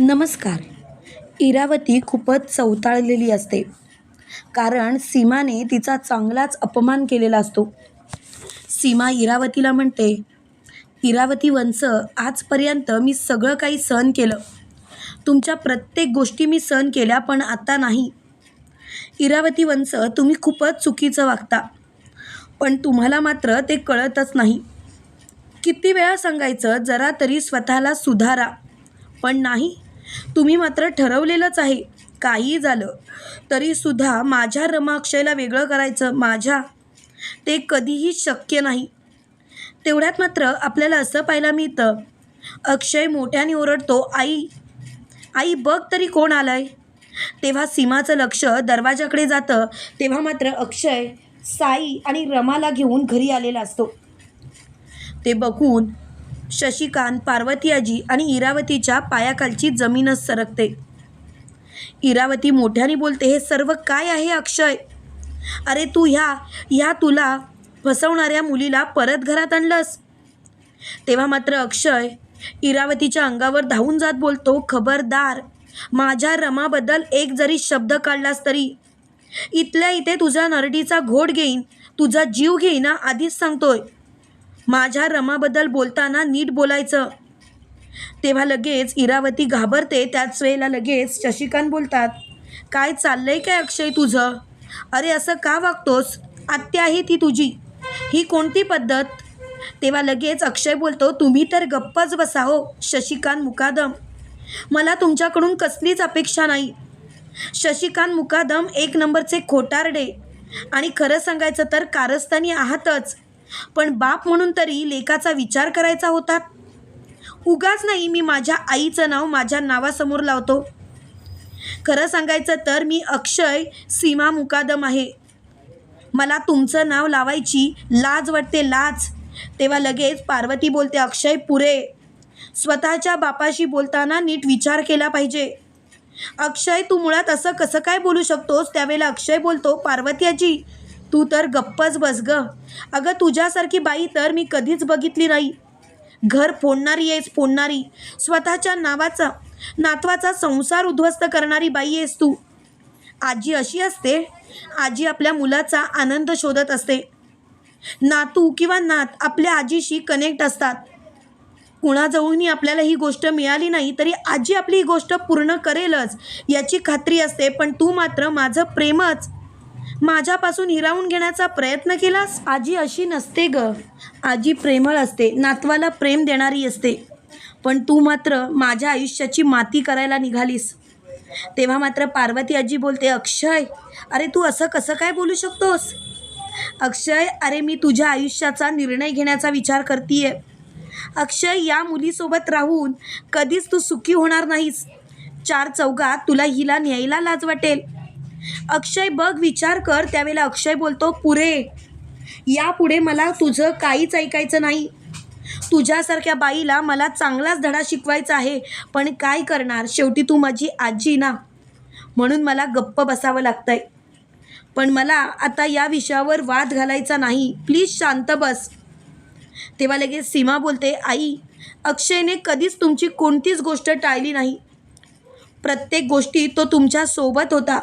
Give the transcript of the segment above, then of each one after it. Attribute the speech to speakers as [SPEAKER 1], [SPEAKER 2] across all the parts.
[SPEAKER 1] नमस्कार. इरावती खूपच चवताळलेली असते. कारण सीमाने तिचा चांगलाच अपमान केलेला असतो. सीमा इरावतीला म्हणते इरावती वंश आजपर्यंत मी सगळं काही सहन केलं. तुमच्या प्रत्येक गोष्टी मी सहन केल्या पण आता नाही. इरावती वंश तुम्ही खूपच चुकीचं वागता. पण तुम्हाला मात्र ते कळतच नाही. किती वेळा सांगायचं जरा तरी स्वतःला सुधारा. पण नाही तुम्ही मात्र ठरवलेलंच आहे. काही झालं तरीसुद्धा माझ्या रमाक्षयला वेगळं करायचं माझ्या. ते कधीही शक्य नाही. तेवढ्यात मात्र आपल्याला असं पाहायला मिळतं. अक्षय मोठ्याने ओरडतो आई आई बघ तरी कोण आलंय. तेव्हा सीमाचं लक्ष दरवाजाकडे जातं. तेव्हा मात्र अक्षय साई आणि रमाला घेऊन घरी आलेला असतो. ते बघून शशिकांत पार्वतीयाजी आणि इरावतीच्या पायाखालची जमीनच सरकते. इरावती मोठ्याने बोलते हे सर्व काय आहे अक्षय? अरे तू ह्या ह्या तुला फसवणाऱ्या मुलीला परत घरात आणलंस? तेव्हा मात्र अक्षय इरावतीच्या अंगावर धावून जात बोलतो खबरदार माझ्या रमाबद्दल एक जरी शब्द काढलास तरी इथल्या इथे तुझ्या नरडीचा घोट घेईन तुझा जीव घेईन आधीच सांगतोय. माझ्या रमाबद्दल बोलताना नीट बोलायचं. तेव्हा लगेच इरावती घाबरते. त्याच वेळेला लगेच शशिकांत बोलतात काय चाललंय काय अक्षय तुझं? अरे असं का वागतोस? आत्या आहे ती तुझी. ही कोणती पद्धत? तेव्हा लगेच अक्षय बोलतो तुम्ही तर गप्पच बसा हो शशिकांत मुकादम. मला तुमच्याकडून कसलीच अपेक्षा नाही. शशिकांत मुकादम एक नंबरचे खोटारडे. आणि खरं सांगायचं तर कारस्थानी आहातच. पण बाप म्हणून तरी लेकाचा विचार करायचा होता. उगाच नाही मी माझ्या आईचं नाव माझ्या नावासमोर लावतो. खरं सांगायचं तर मी अक्षय सीमा मुकादम आहे. मला तुमचं नाव लावायची लाज वाटते लाज. तेव्हा लगेच पार्वती बोलते अक्षय पुरे. स्वतःच्या बापाशी बोलताना नीट विचार केला पाहिजे. अक्षय तू मुळात असं कसं काय बोलू शकतोस? त्यावेळेला अक्षय बोलतो पार्वती आजी तू तर गप्पच बस ग. अगं तुझ्यासारखी बाई तर मी कधीच बघितली नाही. घर फोडणारी आहेस फोडणारी. स्वतःच्या नावाचा नातवाचा संसार उद्ध्वस्त करणारी बाई आहेस तू. आजी अशी असते आजी आपल्या मुलाचा आनंद शोधत असते. नातू किंवा नात आपल्या आजीशी कनेक्ट असतात. कुणाजवळूनही आपल्याला ही गोष्ट मिळाली नाही तरी आजी आपली ही गोष्ट पूर्ण करेलच याची खात्री असते. पण तू मात्र माझं प्रेमच. माझ्यापासून हिरावून घेण्याचा प्रयत्न केलास? आजी अशी नसते ग. आजी प्रेमळ असते नातवाला प्रेम देणारी असते. पण तू मात्र माझ्या आयुष्याची माती करायला निघालीस. तेव्हा मात्र पार्वती आजी बोलते अक्षय अरे तू असं कसं काय बोलू शकतोस? अक्षय अरे मी तुझ्या आयुष्याचा निर्णय घेण्याचा विचार करतीये. अक्षय या मुलीसोबत राहून कधीच तू सुखी होणार नाहीस. चार चौघात तुला हिला न्यायला लाज वाटेल. अक्षय बघ विचार कर. त्यावेळेला अक्षय बोलतो पुरे यापुढे मला तुझं काहीच ऐकायचं नाही. तुझ्यासारख्या बाईला मला चांगलाच धडा शिकवायचा आहे पण काय करणार? शेवटी तू माझी आजी ना? म्हणून मला गप्प बसावं लागतंय. पण मला आता या विषयावर वाद घालायचा नाही. प्लीज शांत बस. तेव्हा लगेच सीमा बोलते आई अक्षयने कधीच तुमची कोणतीच गोष्ट टाळली नाही. प्रत्येक गोष्टी तो तुमच्यासोबत होता.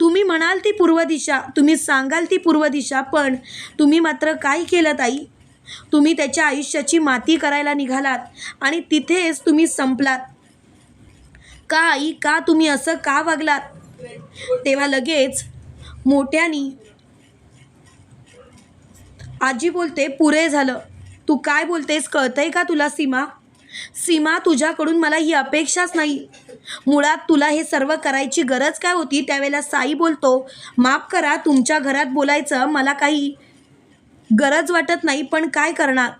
[SPEAKER 1] तुम्ही म्हणाल ती पूर्व दिशा तुम्ही सांगाल ती पूर्व दिशा पण तुम्ही मात्र काय केलं ताई? तुम्ही त्याच्या आयुष्याची माती करायला निघालात आणि तिथेच तुम्ही संपलात. का आई का तुम्ही असं का वागलात? तेव्हा लगेच मोठ्यानी आजी बोलते पुरे झालं. तू काय बोलतेस? कळतंय का तुला सीमा? सीमा तुझ्याकडून मला ही अपेक्षाच नाही. मुळात तुला हे सर्व करायची गरज काय होती? त्यावेळेला साई बोलतो माफ करा तुमच्या घरात बोलायचं मला काही गरज वाटत नाही पण काय करणार?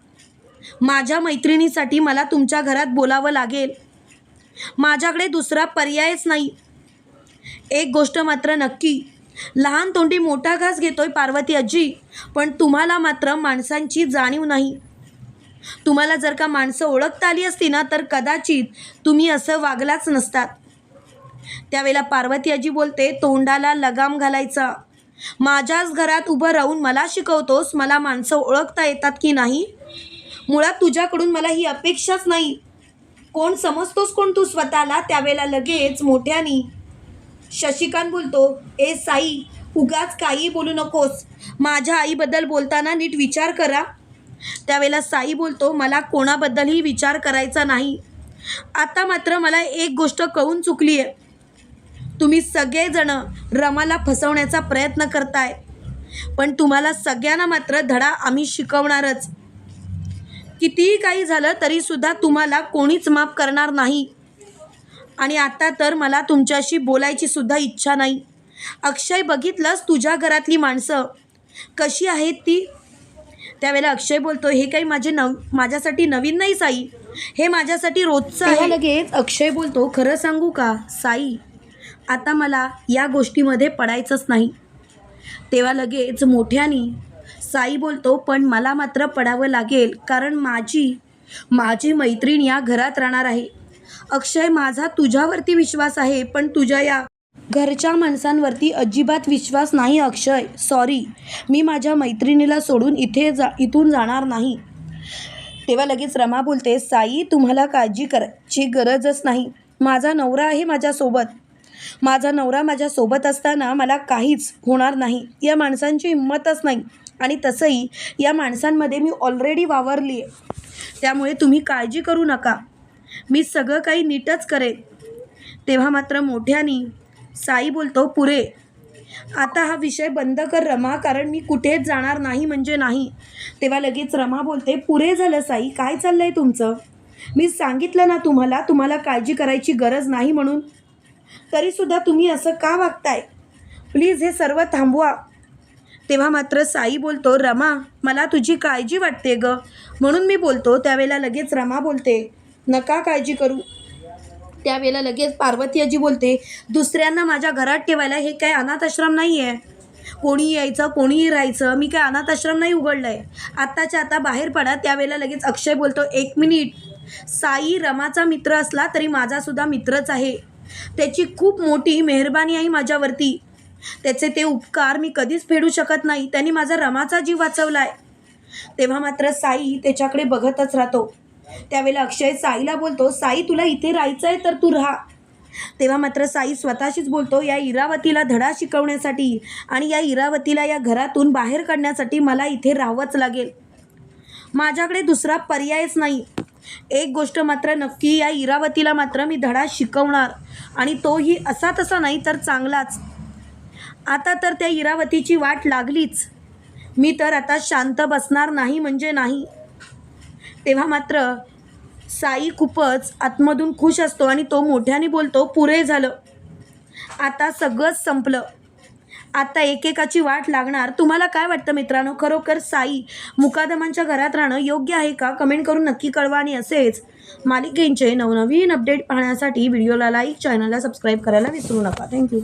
[SPEAKER 1] माझ्या मैत्रिणीसाठी मला तुमच्या घरात बोलावं लागेल. माझ्याकडे दुसरा पर्यायच नाही. एक गोष्ट मात्र नक्की लहान तोंडी मोठा घास घेतोय पार्वती आजी पण तुम्हाला मात्र माणसांची जाणीव नाही. तुम्हाला जर का माणसं ओळखता आली असती ना तर कदाचित तुम्ही असं वागलाच नसतात. त्यावेळेला पार्वती आजी बोलते तोंडाला लगाम घालायचा. माझ्याच घरात उभं राहून मला शिकवतोस मला माणसं ओळखता येतात की नाही? मुळात तुझ्याकडून मला ही अपेक्षाच नाही. कोण समजतोस कोण तू स्वतःला? त्यावेळेला लगेच मोठ्यानी शशिकांत बोलतो ए साई उगाच काही बोलू नकोस. माझ्या आईबद्दल बोलताना नीट विचार करा. त्यावेळेला साई बोलतो मला कोणाबद्दलही विचार करायचा नाही. आता मात्र मला एक गोष्ट कळून चुकली आहे तुम्ही सगळेजण रमाला फसवण्याचा प्रयत्न करताय. पण तुम्हाला सगळ्यांना मात्र धडा आम्ही शिकवणारच. कितीही काही झालं तरीसुद्धा तुम्हाला कोणीच माफ करणार नाही. आणि आता तर मला तुमच्याशी बोलायची सुद्धा इच्छा नाही. अक्षय बघितलंस तुझ्या घरातली माणसं. कशी आहेत ती? त्यावेळेला अक्षय बोलतो हे काही माझे नव माझ्यासाठी नवीन नाही साई. हे माझ्यासाठी रोजचं आहे. लगेच अक्षय बोलतो खरं सांगू का साई? आता मला या गोष्टीमध्ये पडायचंच नाही. तेव्हा लगेच मोठ्यानी साई बोलतो पण मला मात्र पडावं लागेल कारण माझी माझी मैत्रीण या घरात राहणार आहे. अक्षय माझा तुझ्यावरती विश्वास आहे पण तुझ्या या घरच्या माणसांवरती अजिबात विश्वास नाही अक्षय. सॉरी मी माझ्या मैत्रिणीला सोडून इथे जा इथून जाणार नाही. तेव्हा लगेच रमा बोलते साई तुम्हाला काळजी करायची गरजच नाही. माझा नवरा आहे माझ्यासोबत. माझा नवरा माझ्यासोबत असताना मला काहीच होणार नाही. या माणसांची हिंमतच नाही. आणि तसंही या माणसांमध्ये मी ऑलरेडी वावरली आहे त्यामुळे तुम्ही काळजी करू नका. मी सगळं काही नीटच करेन. तेव्हा मात्र मोठ्यानी साई बोलतो पुरे आता हा विषय बंद कर रमा कारण मी कुठेच जाणार नाही म्हणजे नाही. तेव्हा लगेच रमा बोलते पुरे झालं साई काय चाललं आहे तुमचं? मी सांगितलं ना तुम्हाला तुम्हाला काळजी करायची गरज नाही म्हणून. तरीसुद्धा तुम्ही असं का वागताय? प्लीज हे सर्व थांबवा. तेव्हा मात्र साई बोलतो रमा मला तुझी काळजी वाटते ग. म्हणून मी बोलतो त्यावेळेला लगेच रमा बोलते नका काळजी करू. त्यावेळेला लगेच पार्वती आजी बोलते दुसऱ्यांना माझ्या घरात ठेवायला हे काय अनाथ आश्रम नाही आहे कोणी यायचं कोणीही राहायचं मी काय अनाथ आश्रम नाही उघडलं आहे आत्ताच्या आता बाहेर पडा. त्यावेळेला लगेच अक्षय बोलतो एक मिनिट. साई रमाचा मित्र असला तरी माझासुद्धा मित्रच आहे. त्याची खूप मोठी मेहरबानी आहे माझ्यावरती. त्याचे ते उपकार मी कधीच फेडू शकत नाही. त्यांनी माझा रमाचा जीव वाचवला आहे तेव्हा मात्र साई त्याच्याकडे बघतच राहतो. त्यावेळेला अक्षय साईला बोलतो साई तुला इथे राहायचं आहे तर तू राहा. तेव्हा मात्र साई स्वतःशीच बोलतो या इरावतीला धडा शिकवण्यासाठी आणि या इरावतीला या घरातून बाहेर काढण्यासाठी मला इथे राहावंच लागेल. माझ्याकडे दुसरा पर्यायच नाही. एक गोष्ट मात्र नक्की या इरावतीला मात्र मी धडा शिकवणार आणि तोही असा तसा नाही तर चांगलाच. आता तर त्या इरावतीची वाट लागलीच. मी तर आता शांत बसणार नाही म्हणजे नाही. तेव्हा मात्र साई खूपच आतमधून खुश असतो आणि तो मोठ्याने बोलतो पुरे झालं. आता सगळंच संपलं. आता एकेकाची वाट लागणार. तुम्हाला काय वाटतं मित्रांनो? खरोखर साई मुकादमांच्या घरात राहणं योग्य आहे का? कमेंट करून नक्की कळवा आणि असेच मालिकेंचे नवनवीन अपडेट पाहण्यासाठी व्हिडिओला लाईक चॅनलला सबस्क्राईब करायला विसरू नका. थँक्यू